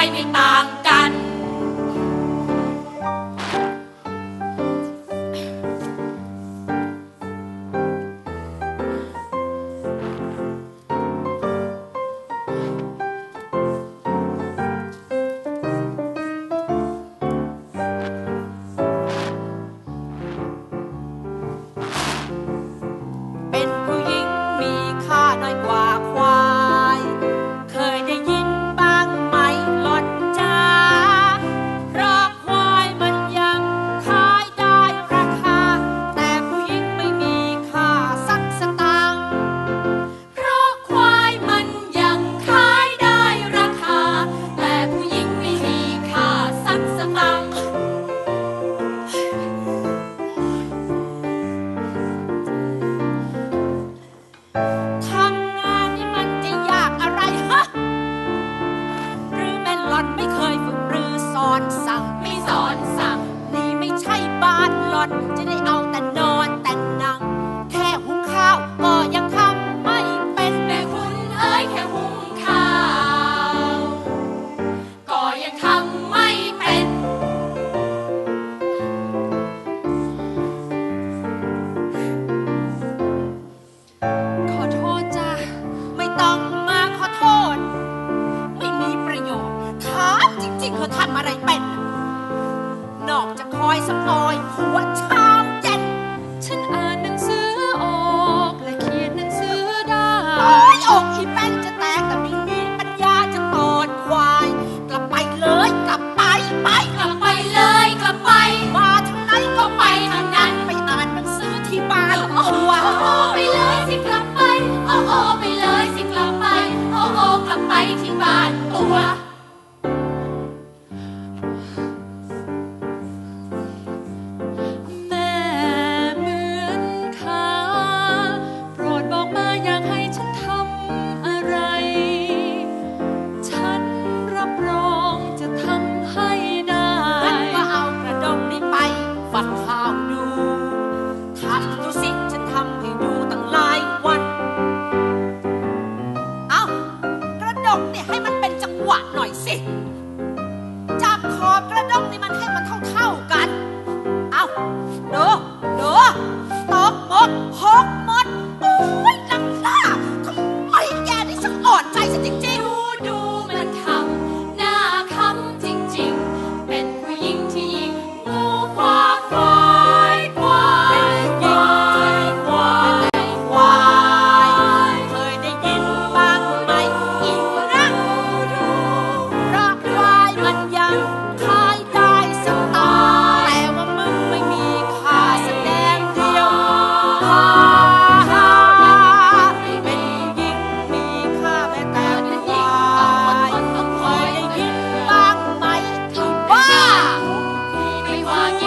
ไม่ต่างกัน เป็นผู้หญิงมีค่าน้อยกว่าความ เธอทำอะไรเป็น นอกจากคอยสปอยหัวชาาเจ็นฉันอ่านหนังสือออกและเขียนหนังสือได้โอ้ยอกที่แป้นจะแตกแต่ไม่มีปัญญาจะตอดควาย กลับไปเลยกลับไปไปกลับไปเลยกลับไป มาทางไหนก็ไปทางนั้นไปอ่านหนังสือที่บ้านโอ้โหไปเลยสิกลับไปโอ้โหไปเลยสิกลับไปโอ้โหกลับไปที่บ้านตัว được my